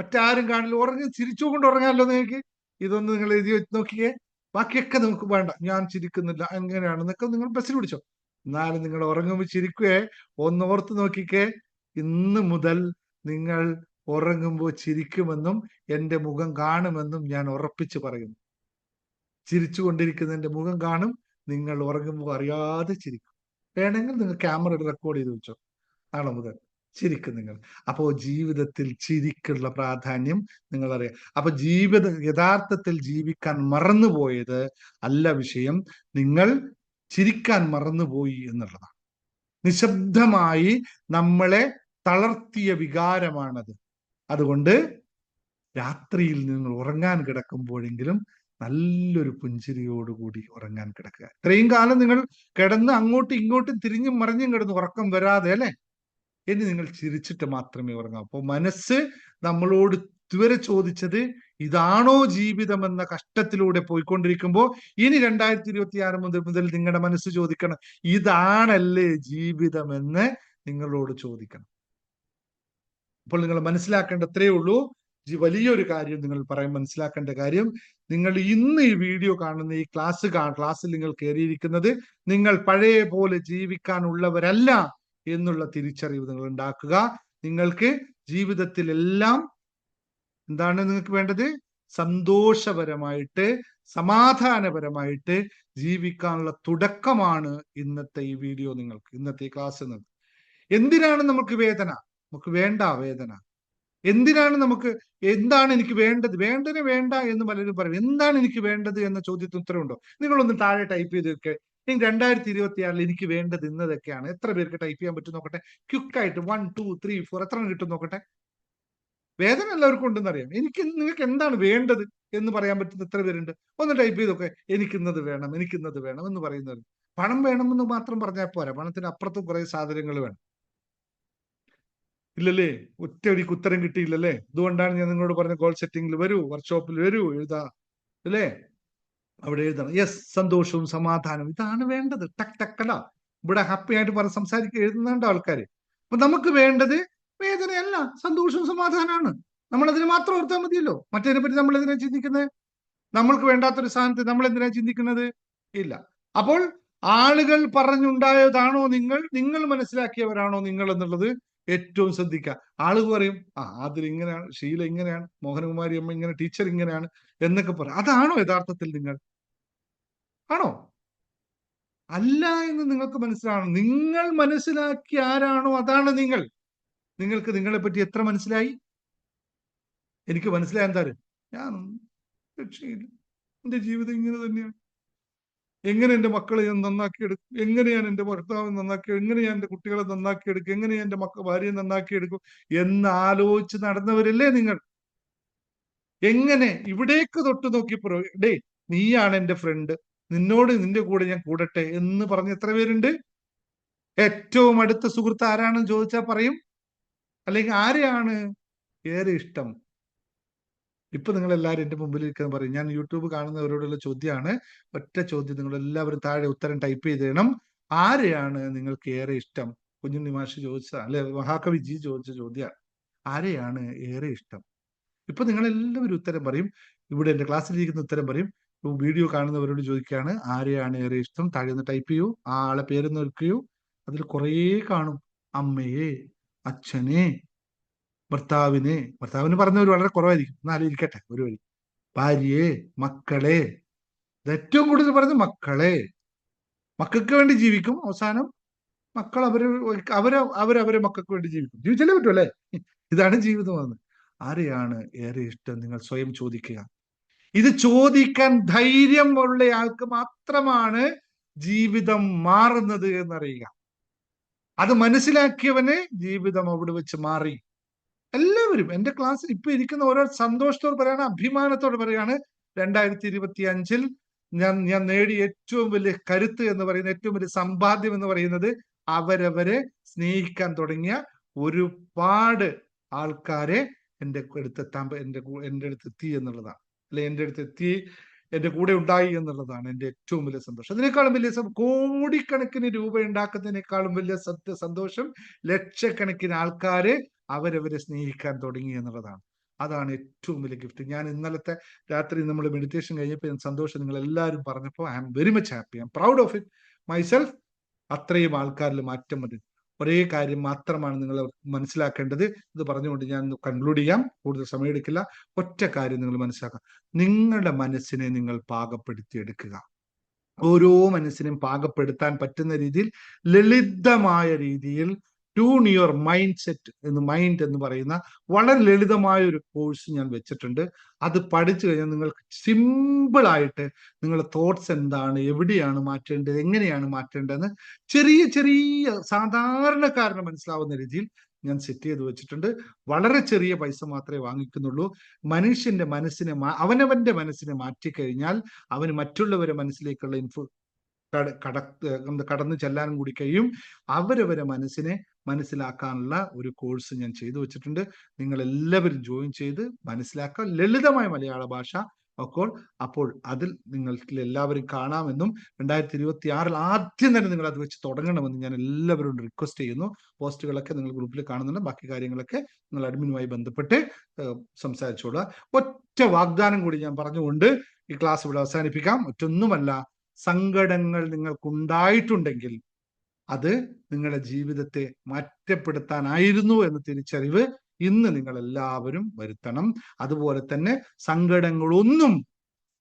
Speaker 1: മറ്റാരും കാണില്ല. ഉറങ്ങി ചിരിച്ചുകൊണ്ട് ഉറങ്ങാമല്ലോ നിങ്ങൾക്ക്? ഇതൊന്ന് നിങ്ങൾ എഴുതി നോക്കിയേ ബാക്കിയൊക്കെ നമുക്ക് വേണ്ട. ഞാൻ ചിരിക്കുന്നില്ല. എങ്ങനെയാണെന്നൊക്കെ നിങ്ങൾ ബസ്സിൽ പിടിച്ചോ? എന്നാലും നിങ്ങൾ ഉറങ്ങുമ്പോൾ ചിരിക്കുകയെ ഒന്ന് ഓർത്ത് നോക്കിക്കേ. ഇന്ന് മുതൽ നിങ്ങൾ ഉറങ്ങുമ്പോൾ ചിരിക്കുമെന്നും എന്റെ മുഖം കാണുമെന്നും ഞാൻ ഉറപ്പിച്ചു പറയുന്നു. ചിരിച്ചുകൊണ്ടിരിക്കുന്ന എന്റെ മുഖം കാണും. നിങ്ങൾ ഉറങ്ങുമ്പോൾ അറിയാതെ ചിരിക്കും. വേണമെങ്കിൽ നിങ്ങൾ ക്യാമറ റെക്കോർഡ് ചെയ്ത് വെച്ചോ. നാളെ മുതൽ. ചിരിക്കും നിങ്ങൾ. അപ്പോൾ ജീവിതത്തിൽ ചിരിക്കുള്ള പ്രാധാന്യം നിങ്ങൾ അറിയാം അപ്പൊ ജീവിത യഥാർത്ഥത്തിൽ ജീവിക്കാൻ മറന്നുപോയത് അല്ല വിഷയം. നിങ്ങൾ ചിരിക്കാൻ മറന്നുപോയി എന്നുള്ളതാണ്. നിശബ്ദമായി നമ്മളെ തളർത്തിയ വികാരമാണത്. അതുകൊണ്ട് രാത്രിയിൽ നിങ്ങൾ ഉറങ്ങാൻ കിടക്കുമ്പോഴെങ്കിലും നല്ലൊരു പുഞ്ചിരിയോടുകൂടി ഉറങ്ങാൻ കിടക്കുക. ഇത്രയും കാലം നിങ്ങൾ കിടന്ന് അങ്ങോട്ടും ഇങ്ങോട്ടും തിരിഞ്ഞും മറിഞ്ഞും കിടന്ന് ഉറക്കം വരാതെ അല്ലെ? ഇനി നിങ്ങൾ ചിരിച്ചിട്ട് മാത്രമേ ഉറങ്ങാവൂ. അപ്പോൾ മനസ്സ് നമ്മളോട് ഇതുവരെ ചോദിച്ചത് ഇതാണോ ജീവിതം എന്ന കഷ്ടത്തിലൂടെ പോയിക്കൊണ്ടിരിക്കുമ്പോൾ ഇനി രണ്ടായിരത്തി ഇരുപത്തി ആറ് മുതൽ മുതൽ നിങ്ങളുടെ മനസ്സ് ചോദിക്കണം ഇതാണല്ലേ ജീവിതമെന്ന് നിങ്ങളോട് ചോദിക്കണം. അപ്പോൾ നിങ്ങൾ മനസ്സിലാക്കേണ്ട അത്രയേ ഉള്ളൂ വലിയൊരു കാര്യം നിങ്ങൾ പറയാൻ മനസ്സിലാക്കേണ്ട കാര്യം നിങ്ങൾ ഇന്ന് ഈ വീഡിയോ കാണുന്ന ഈ ക്ലാസ് ക്ലാസ്സിൽ നിങ്ങൾ കയറിയിരിക്കുന്നത് നിങ്ങൾ പഴയ പോലെ ജീവിക്കാനുള്ളവരല്ല എന്നുള്ള തിരിച്ചറിവ് നിങ്ങൾ ഉണ്ടാക്കുക. നിങ്ങൾക്ക് ജീവിതത്തിലെല്ലാം എന്താണ് നിങ്ങൾക്ക് വേണ്ടത്? സന്തോഷപരമായിട്ട് സമാധാനപരമായിട്ട് ജീവിക്കാനുള്ള തുടക്കമാണ് ഇന്നത്തെ ഈ വീഡിയോ നിങ്ങൾക്ക് ഇന്നത്തെ ക്ലാസ് എന്നത് എന്തിനാണ് നമുക്ക് വേദന? നമുക്ക് വേണ്ട വേദന. എന്തിനാണ് നമുക്ക് എന്താണ് എനിക്ക് വേണ്ടത്? വേണ്ടത് വേണ്ട എന്ന് പലരും പറയും. എന്താണ് എനിക്ക് വേണ്ടത് എന്ന ചോദ്യത്തിന് ഉത്തരവുണ്ടോ നിങ്ങളൊന്ന് താഴെ ടൈപ്പ് ചെയ്ത് വെക്കെ. ഇനി രണ്ടായിരത്തി ഇരുപത്തി ആറിൽ എനിക്ക് വേണ്ടത് ഇന്നതൊക്കെയാണ്. എത്ര പേർക്ക് ടൈപ്പ് ചെയ്യാൻ പറ്റും നോക്കട്ടെ. ക്യുക്കായിട്ട് വൺ ടു ത്രീ ഫോർ എത്ര കിട്ടും നോക്കട്ടെ? വേദന എല്ലാവർക്കും ഉണ്ടെന്ന് അറിയാം. എനിക്ക് നിങ്ങൾക്ക് എന്താണ് വേണ്ടത് എന്ന് പറയാൻ പറ്റുന്ന എത്ര പേരുണ്ട്? ഒന്ന് ടൈപ്പ് ചെയ്തൊക്കെ എനിക്കിന്നത് വേണം എനിക്കിന്നത് വേണം എന്ന് പറയുന്നവർ പണം വേണമെന്ന് മാത്രം പറഞ്ഞാൽ പോരാ. പണത്തിന് അപ്പുറത്തും കുറേ സാധനങ്ങൾ വേണം. ഇല്ലല്ലേ? ഒറ്റയടിക്ക് ഉത്തരം കിട്ടിയില്ലല്ലേ? അതുകൊണ്ടാണ് ഞാൻ നിങ്ങളോട് പറഞ്ഞ ഗോൾ സെറ്റിംഗിൽ വരൂ വർക്ക്ഷോപ്പിൽ വരൂ എഴുതാ. അല്ലേ? അവിടെ എഴുതണം. യെസ് സന്തോഷവും സമാധാനവും. ഇതാണ് വേണ്ടത്. ടക് ടക്കട ഇവിടെ ഹാപ്പി ആയിട്ട് പറഞ്ഞ് സംസാരിക്കുക എഴുതുന്നുണ്ട് ആൾക്കാര്. അപ്പൊ നമുക്ക് വേണ്ടത് വേദനയല്ല സന്തോഷവും സമാധാനമാണ്. നമ്മൾ അതിന് മാത്രം ഓർത്താൽ മതിയല്ലോ. മറ്റതിനെ പറ്റി നമ്മൾ എന്തിനാ ചിന്തിക്കുന്നത് നമ്മൾക്ക് വേണ്ടാത്തൊരു സാധനത്തെ നമ്മൾ എന്തിനാ ചിന്തിക്കുന്നത്? ഇല്ല. അപ്പോൾ ആളുകൾ പറഞ്ഞുണ്ടായതാണോ നിങ്ങൾ? നിങ്ങൾ മനസ്സിലാക്കിയവരാണോ നിങ്ങൾ എന്നുള്ളത് ഏറ്റവും ശ്രദ്ധിക്കുക. ആളുകൾ പറയും ആ അതിൽ ഇങ്ങനെയാണ് ശീല ഇങ്ങനെയാണ് മോഹനകുമാരി അമ്മ ഇങ്ങനെ ടീച്ചർ ഇങ്ങനെയാണ് എന്നൊക്കെ പറയും. അതാണോ യഥാർത്ഥത്തിൽ നിങ്ങൾ? ആണോ? അല്ല എന്ന് നിങ്ങൾക്ക് മനസ്സിലാണോ നിങ്ങൾ മനസ്സിലാക്കി ആരാണോ അതാണ് നിങ്ങൾ. നിങ്ങൾക്ക് നിങ്ങളെ പറ്റി എത്ര മനസ്സിലായി? എനിക്ക് മനസ്സിലായ എന്താ ഞാൻ രക്ഷയില്ല. എന്റെ ജീവിതം ഇങ്ങനെ തന്നെയാണ്. എങ്ങനെ എന്റെ മക്കളെ ഞാൻ നന്നാക്കി എടുക്കും എങ്ങനെ ഞാൻ എന്റെ ഭർത്താവിനെ നന്നാക്കി എങ്ങനെ ഞാൻ എന്റെ കുട്ടികളെ നന്നാക്കി എടുക്കും എങ്ങനെ ഞാൻ എന്റെ മക്ക ഭാര്യയെ നന്നാക്കി എടുക്കും എന്ന് ആലോചിച്ച് നടന്നവരല്ലേ നിങ്ങൾ. എങ്ങനെ ഇവിടേക്ക് തൊട്ട് നോക്കി ഡേ നീയാണ് എന്റെ ഫ്രണ്ട് നിന്നോട് നിന്റെ കൂടെ ഞാൻ കൂടട്ടെ എന്ന് പറഞ്ഞ എത്ര പേരുണ്ട്? ഏറ്റവും അടുത്ത സുഹൃത്ത് ആരാണെന്ന് ചോദിച്ചാൽ പറയും. അല്ലെങ്കിൽ ആരെയാണ്? ഏറെ ഇഷ്ടം. ഇപ്പൊ നിങ്ങൾ എല്ലാവരും എന്റെ മുമ്പിൽ ഇരിക്കുന്ന പറയും. ഞാൻ യൂട്യൂബ് കാണുന്നവരോടുള്ള ചോദ്യമാണ്. ഒറ്റ ചോദ്യം നിങ്ങൾ എല്ലാവരും താഴെ ഉത്തരം ടൈപ്പ് ചെയ്ത് തരണം ആരെയാണ് നിങ്ങൾക്ക് ഏറെ ഇഷ്ടം? കുഞ്ഞുണ്ണി മാഷ് ചോദിച്ച അല്ലെ മഹാകവി ജി ചോദിച്ച ചോദ്യമാണ്. ആരെയാണ് ഏറെ ഇഷ്ടം? ഇപ്പൊ നിങ്ങൾ എല്ലാവരും ഉത്തരം പറയും. ഇവിടെ എന്റെ ക്ലാസ്സിലിരിക്കുന്ന ഉത്തരം പറയും. വീഡിയോ കാണുന്നവരോട് ചോദിക്കുകയാണ് ആരെയാണ് ഏറെ ഇഷ്ടം? താഴെ ഒന്ന് ടൈപ്പ് ചെയ്യൂ. ആ ആളെ പേര് നോക്കുകയൂ അതിൽ കുറേ കാണും. അമ്മയെ അച്ഛനെ ഭർത്താവിനെ ഭർത്താവിന് പറഞ്ഞവർ വളരെ കുറവായിരിക്കും. എന്നാലും ഇരിക്കട്ടെ ഒരു വഴി ഭാര്യയെ മക്കളെ. ഏറ്റവും കൂടുതൽ പറയുന്നത് മക്കളെ. മക്കൾക്ക് വേണ്ടി ജീവിക്കും. അവസാനം മക്കൾ അവർ അവർ അവരവരെ മക്കൾക്ക് വേണ്ടി ജീവിക്കും. ജീവിച്ചല്ലേ പറ്റൂ അല്ലേ? ഇതാണ് ജീവിതം എന്ന് ആരെയാണ് ഏറെ ഇഷ്ടം? നിങ്ങൾ സ്വയം ചോദിക്കുക. ഇത് ചോദിക്കാൻ ധൈര്യം ഉള്ള ആൾക്ക് മാത്രമാണ് ജീവിതം മാറുന്നത് എന്നറിയുക. അത് മനസ്സിലാക്കിയവന് ജീവിതം അവിടെ വെച്ച് മാറി. എല്ലാവരും എന്റെ ക്ലാസ്സിൽ ഇപ്പൊ ഇരിക്കുന്ന ഓരോ സന്തോഷത്തോട് പറയാണ് അഭിമാനത്തോട് പറയാണ്. രണ്ടായിരത്തി ഇരുപത്തി അഞ്ചിൽ ഞാൻ ഞാൻ നേടിയ ഏറ്റവും വലിയ കരുത്ത് എന്ന് പറയുന്ന ഏറ്റവും വലിയ സമ്പാദ്യം എന്ന് പറയുന്നത് അവരവരെ സ്നേഹിക്കാൻ തുടങ്ങിയ ഒരുപാട് ആൾക്കാരെ എന്റെ അടുത്തെത്താൻ എന്റെ എന്റെ അടുത്ത് എത്തി എന്നുള്ളതാണ്. അല്ലെ എന്റെ അടുത്ത് എത്തി എന്റെ കൂടെ ഉണ്ടായി എന്നുള്ളതാണ് എന്റെ ഏറ്റവും വലിയ സന്തോഷം. അതിനേക്കാളും വലിയ കോടിക്കണക്കിന് രൂപ ഉണ്ടാക്കുന്നതിനേക്കാളും വലിയ സത്യ സന്തോഷം ലക്ഷക്കണക്കിന് ആൾക്കാരെ അവരവരെ സ്നേഹിക്കാൻ തുടങ്ങി എന്നുള്ളതാണ്. അതാണ് ഏറ്റവും വലിയ ഗിഫ്റ്റ് ഞാൻ ഇന്നലത്തെ രാത്രി നമ്മൾ മെഡിറ്റേഷൻ കഴിഞ്ഞപ്പോൾ ഞാൻ സന്തോഷം നിങ്ങൾ എല്ലാവരും പറഞ്ഞപ്പോൾ I am very much happy I'm proud of it myself അത്രയും ആൾക്കാരിൽ മാറ്റം വരും ഒരേ കാര്യം മാത്രമാണ് നിങ്ങൾ മനസ്സിലാക്കേണ്ടത്. ഇത് പറഞ്ഞുകൊണ്ട് ഞാൻ കൺക്ലൂഡ് ചെയ്യാം. കൂടുതൽ സമയമെടുക്കില്ല. ഒറ്റ കാര്യം നിങ്ങൾ മനസ്സിലാക്കാം നിങ്ങളുടെ മനസ്സിനെ നിങ്ങൾ പാകപ്പെടുത്തിയെടുക്കുക. ഓരോ മനസ്സിനും പാകപ്പെടുത്താൻ പറ്റുന്ന രീതിയിൽ ലളിതമായ രീതിയിൽ ട്യൂൺ യുവർ മൈൻഡ് സെറ്റ് എന്ന് മൈൻഡ് എന്ന് പറയുന്ന വളരെ ലളിതമായ ഒരു കോഴ്സ് ഞാൻ വെച്ചിട്ടുണ്ട്. അത് പഠിച്ചു കഴിഞ്ഞാൽ നിങ്ങൾക്ക് സിമ്പിളായിട്ട് നിങ്ങളുടെ തോട്ട്സ് എന്താണ് എവിടെയാണ് മാറ്റേണ്ടത് എങ്ങനെയാണ് മാറ്റേണ്ടതെന്ന് ചെറിയ ചെറിയ സാധാരണക്കാരന് മനസ്സിലാവുന്ന രീതിയിൽ ഞാൻ സെറ്റ് ചെയ്ത് വെച്ചിട്ടുണ്ട്. വളരെ ചെറിയ പൈസ മാത്രമേ വാങ്ങിക്കുന്നുള്ളൂ. മനുഷ്യന്റെ മനസ്സിനെ അവനവന്റെ മനസ്സിനെ മാറ്റിക്കഴിഞ്ഞാൽ അവന് മറ്റുള്ളവരെ മനസ്സിലേക്കുള്ള ഇൻഫോ കട കടന്നു ചെല്ലാനും കൂടി കഴിയും. അവരവരെ മനസ്സിനെ മനസ്സിലാക്കാനുള്ള ഒരു കോഴ്സ് ഞാൻ ചെയ്തു വെച്ചിട്ടുണ്ട്. നിങ്ങൾ എല്ലാവരും ജോയിൻ ചെയ്ത് മനസ്സിലാക്കുക. ലളിതമായ മലയാള ഭാഷ അപ്പോൾ അപ്പോൾ അതിൽ നിങ്ങൾക്ക് എല്ലാവരും കാണാമെന്നും രണ്ടായിരത്തി ഇരുപത്തി ആറിൽ ആദ്യം തന്നെ നിങ്ങൾ അത് വെച്ച് തുടങ്ങണമെന്ന് ഞാൻ എല്ലാവരോടും റിക്വസ്റ്റ് ചെയ്യുന്നു. പോസ്റ്റുകളൊക്കെ നിങ്ങൾ ഗ്രൂപ്പിൽ കാണുന്നുണ്ട്. ബാക്കി കാര്യങ്ങളൊക്കെ നിങ്ങൾ അഡ്മിനുമായി ബന്ധപ്പെട്ട് സംസാരിച്ചോളുക ഒറ്റ വാഗ്ദാനം കൂടി ഞാൻ പറഞ്ഞുകൊണ്ട് ഈ ക്ലാസ് ഇവിടെ അവസാനിപ്പിക്കാം. മറ്റൊന്നുമല്ല സങ്കടങ്ങൾ നിങ്ങൾക്കുണ്ടായിട്ടുണ്ടെങ്കിൽ അത് നിങ്ങളുടെ ജീവിതത്തെ മാറ്റപ്പെടുത്താനായിരുന്നു എന്ന തിരിച്ചറിവ് ഇന്ന് നിങ്ങൾ എല്ലാവരും വരുത്തണം. അതുപോലെ തന്നെ സങ്കടങ്ങളൊന്നും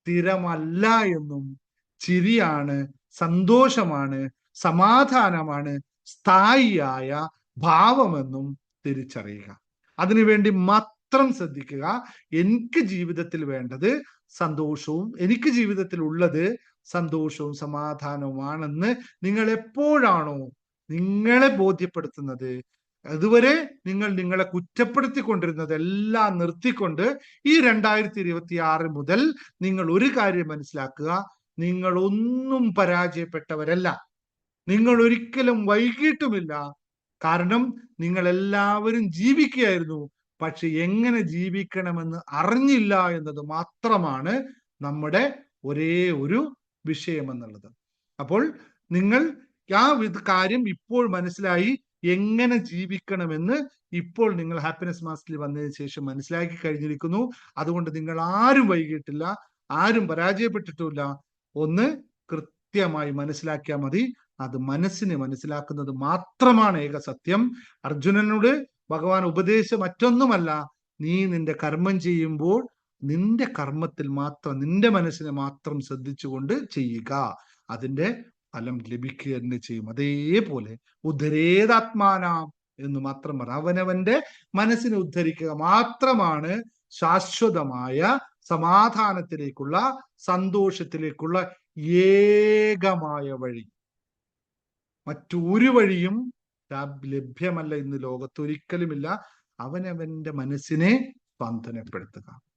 Speaker 1: സ്ഥിരമല്ല എന്നും ചിരിയാണ് സന്തോഷമാണ് സമാധാനമാണ് സ്ഥായിയായ ഭാവമെന്നും തിരിച്ചറിയുക. അതിനുവേണ്ടി മാത്രം ശ്രദ്ധിക്കുക. എനിക്ക് ജീവിതത്തിൽ വേണ്ടത് സന്തോഷവും എനിക്ക് ജീവിതത്തിൽ ഉള്ളത് സന്തോഷവും സമാധാനവുമാണെന്ന് നിങ്ങൾ എപ്പോഴാണോ നിങ്ങളെ ബോധ്യപ്പെടുത്തുന്നത്? അതുവരെ നിങ്ങൾ നിങ്ങളെ കുറ്റപ്പെടുത്തിക്കൊണ്ടിരുന്നത് എല്ലാം നിർത്തിക്കൊണ്ട് ഈ രണ്ടായിരത്തി ഇരുപത്തി ആറ് മുതൽ നിങ്ങൾ ഒരു കാര്യം മനസ്സിലാക്കുക. നിങ്ങൾ ഒന്നും പരാജയപ്പെട്ടവരല്ല. നിങ്ങൾ ഒരിക്കലും വൈകിട്ടുമില്ല. കാരണം നിങ്ങൾ എല്ലാവരും ജീവിക്കുകയായിരുന്നു. പക്ഷെ എങ്ങനെ ജീവിക്കണമെന്ന് അറിഞ്ഞില്ല എന്നത് മാത്രമാണ് നമ്മുടെ ഒരേ ഒരു വിഷയം എന്നുള്ളത് അപ്പോൾ നിങ്ങൾ ആ കാര്യം ഇപ്പോൾ മനസ്സിലായി എങ്ങനെ ജീവിക്കണമെന്ന് ഇപ്പോൾ നിങ്ങൾ ഹാപ്പിനെസ് മാസ്റ്റിൽ വന്നതിന് ശേഷം മനസ്സിലാക്കി കഴിഞ്ഞിരിക്കുന്നു. അതുകൊണ്ട് നിങ്ങൾ ആരും വൈകിട്ടില്ല ആരും പരാജയപ്പെട്ടിട്ടില്ല ഒന്ന് കൃത്യമായി മനസ്സിലാക്കിയാൽ മതി. അത് മനസ്സിനെ മനസ്സിലാക്കുന്നത് മാത്രമാണ് ഏക സത്യം. അർജുനനോട് ഭഗവാൻ ഉപദേശം മറ്റൊന്നുമല്ല. നീ നിന്റെ കർമ്മം ചെയ്യുമ്പോൾ നിന്റെ കർമ്മത്തിൽ മാത്രം നിന്റെ മനസ്സിനെ മാത്രം ശ്രദ്ധിച്ചുകൊണ്ട് ചെയ്യുക. അതിന്റെ ഫലം ലഭിക്കുക തന്നെ ചെയ്യും. അതേപോലെ ഉദ്ധരേതാത്മാനാം എന്ന് മാത്രം പറ. അവനവന്റെ മനസ്സിനെ ഉദ്ധരിക്കുക മാത്രമാണ് ശാശ്വതമായ സമാധാനത്തിലേക്കുള്ള സന്തോഷത്തിലേക്കുള്ള ഏകമായ വഴി. മറ്റൊരു വഴിയും ലഭ്യമല്ല ഇന്ന് ലോകത്ത്. ഒരിക്കലുമില്ല. അവനവന്റെ മനസ്സിനെ സ്പന്ദനപ്പെടുത്തുക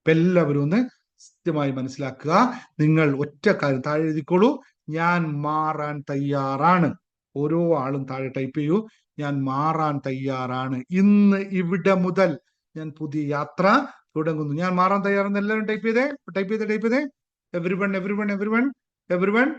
Speaker 1: ഇപ്പൊ എല്ലാവരും ഒന്ന് കൃത്യമായി മനസ്സിലാക്കുക. നിങ്ങൾ ഒറ്റ കാര്യം താഴെ എഴുതിക്കോളൂ. ഞാൻ മാറാൻ തയ്യാറാണ്. ഓരോ ആളും താഴെ ടൈപ്പ് ചെയ്യൂ. ഞാൻ മാറാൻ തയ്യാറാണ്. ഇന്ന് ഇവിടെ മുതൽ ഞാൻ പുതിയ യാത്ര തുടങ്ങുന്നു. ഞാൻ മാറാൻ തയ്യാറെന്ന് എല്ലാവരും ടൈപ്പ് ചെയ്തേ? ടൈപ്പ് ചെയ്തേ ടൈപ്പ് ചെയ്തേ? Every one every one every one every one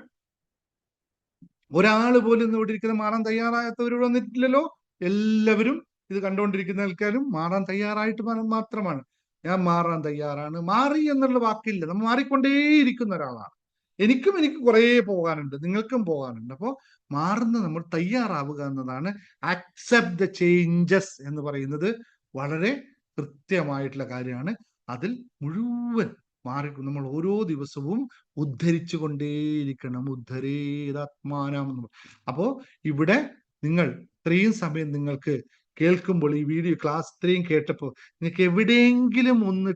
Speaker 1: ഒരാൾ പോലും ഇന്ന് ഇവിടെ ഇരിക്കുന്ന മാറാൻ തയ്യാറായവർ വന്നിട്ടില്ലല്ലോ. എല്ലാവരും ഇത് കണ്ടുകൊണ്ടിരിക്കുന്ന ആൾക്കാരും മാറാൻ തയ്യാറായിട്ട് മാത്രമാണ്. ഞാൻ മാറാൻ തയ്യാറാണ്. മാറി എന്നുള്ള വാക്കില്ല. നമ്മൾ മാറിക്കൊണ്ടേയിരിക്കുന്ന ഒരാളാണ്. എനിക്കും എനിക്ക് കുറേ പോകാനുണ്ട്. നിങ്ങൾക്കും പോകാനുണ്ട്. അപ്പോൾ മാറുന്ന നമ്മൾ തയ്യാറാവുക എന്നതാണ് അക്സെപ്റ്റ് ദ ചേഞ്ചസ് എന്ന് പറയുന്നത് വളരെ കൃത്യമായിട്ടുള്ള കാര്യമാണ്. അതിൽ മുഴുവൻ മാറി നമ്മൾ ഓരോ ദിവസവും ഉദ്ധരിച്ചു കൊണ്ടേയിരിക്കണം ഉദ്ധരേതാത്മാനം എന്ന് അപ്പോ ഇവിടെ നിങ്ങൾ ഇത്രയും സമയം നിങ്ങൾക്ക് കേൾക്കുമ്പോൾ ഈ വീഡിയോ ക്ലാസ് ഇത്രയും കേട്ടപ്പോൾ നിങ്ങൾക്ക് എവിടെയെങ്കിലും ഒന്ന്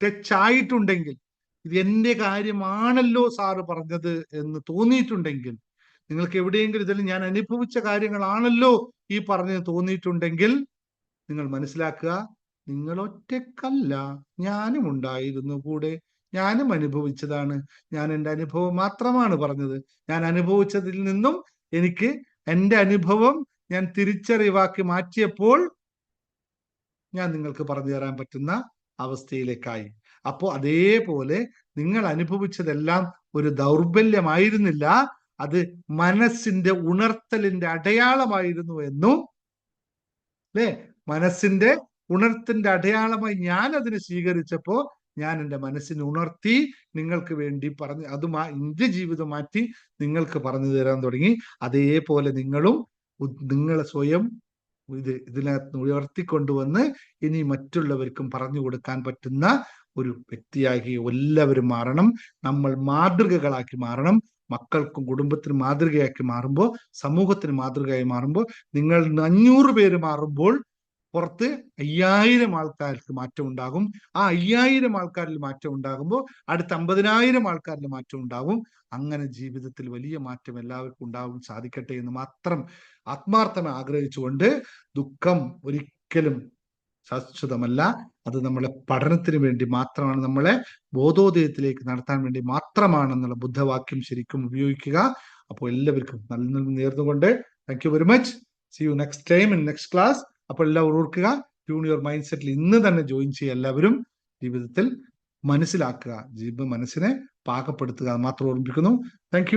Speaker 1: ടച്ച് ആയിട്ടുണ്ടെങ്കിൽ ഇത് എന്റെ കാര്യമാണല്ലോ സാറ് പറഞ്ഞത് എന്ന് തോന്നിയിട്ടുണ്ടെങ്കിൽ നിങ്ങൾക്ക് എവിടെയെങ്കിലും ഇതിൽ ഞാൻ അനുഭവിച്ച കാര്യങ്ങളാണല്ലോ ഈ പറഞ്ഞത് തോന്നിയിട്ടുണ്ടെങ്കിൽ നിങ്ങൾ മനസ്സിലാക്കുക നിങ്ങൾ ഒറ്റക്കല്ല ഞാനും ഉണ്ടായിരുന്നു കൂടെ ഞാനും അനുഭവിച്ചതാണ് ഞാൻ എന്റെ അനുഭവം മാത്രമാണ് പറഞ്ഞത്. ഞാൻ അനുഭവിച്ചതിൽ നിന്നും എനിക്ക് എന്റെ അനുഭവം ഞാൻ തിരിച്ചറിവാക്കി മാറ്റിയപ്പോൾ ഞാൻ നിങ്ങൾക്ക് പറഞ്ഞു തരാൻ പറ്റുന്ന അവസ്ഥയിലേക്കായി. അപ്പോൾ അതേപോലെ നിങ്ങൾ അനുഭവിച്ചതെല്ലാം ഒരു ദൗർബല്യമായിരുന്നില്ല. അത് മനസ്സിന്റെ ഉണർത്തലിന്റെ അടയാളമായിരുന്നു എന്നും അല്ലേ? മനസ്സിന്റെ ഉണർത്തിന്റെ അടയാളമായി ഞാൻ അതിനെ സ്വീകരിച്ചപ്പോ ഞാൻ എന്റെ മനസ്സിനെ ഉണർത്തി നിങ്ങൾക്ക് വേണ്ടി പറഞ്ഞു അത് എന്റെ ജീവിതം മാറ്റി നിങ്ങൾക്ക് പറഞ്ഞു തരാൻ തുടങ്ങി. അതേപോലെ നിങ്ങളും നിങ്ങളെ സ്വയം ഇത് ഇതിനകത്ത് ഉയർത്തിക്കൊണ്ടുവന്ന് ഇനി മറ്റുള്ളവർക്കും പറഞ്ഞു കൊടുക്കാൻ പറ്റുന്ന ഒരു വ്യക്തിയാകി എല്ലാവരും മാറണം. നമ്മൾ മാതൃകകളാക്കി മാറണം. മക്കൾക്കും കുടുംബത്തിനും മാതൃകയാക്കി മാറുമ്പോൾ സമൂഹത്തിന് മാതൃകയായി മാറുമ്പോൾ നിങ്ങൾ അഞ്ഞൂറ് പേര് മാറുമ്പോൾ പുറത്ത് അയ്യായിരം ആൾക്കാർക്ക് മാറ്റം ഉണ്ടാകും. ആ അയ്യായിരം ആൾക്കാരിൽ മാറ്റം ഉണ്ടാകുമ്പോൾ അടുത്ത അമ്പതിനായിരം ആൾക്കാരിൽ മാറ്റം ഉണ്ടാകും. അങ്ങനെ ജീവിതത്തിൽ വലിയ മാറ്റം എല്ലാവർക്കും ഉണ്ടാകും സാധിക്കട്ടെ എന്ന് മാത്രം ആത്മാർത്ഥമായി ആഗ്രഹിച്ചുകൊണ്ട് ദുഃഖം ഒരിക്കലും ശാശ്വതമല്ല. അത് നമ്മളെ പഠനത്തിന് വേണ്ടി മാത്രമാണ്. നമ്മളെ ബോധോദയത്തിലേക്ക് നടത്താൻ വേണ്ടി മാത്രമാണെന്നുള്ള ബുദ്ധവാക്യം ശരിക്കും ഉപയോഗിക്കുക. അപ്പോൾ എല്ലാവർക്കും നല്ല നേർന്നുകൊണ്ട്. Thank you very much see you next time in next class അപ്പോൾ എല്ലാവരും ഓർക്കുക യുവർ മൈൻഡ് സെറ്റിൽ ഇന്ന് തന്നെ ജോയിൻ ചെയ്യുക എല്ലാവരും ജീവിതത്തിൽ മനസ്സിലാക്കുക ജീവിത മനസ്സിനെ പാകപ്പെടുത്തുക മാത്രം ഓർമ്മിപ്പിക്കുന്നു. താങ്ക്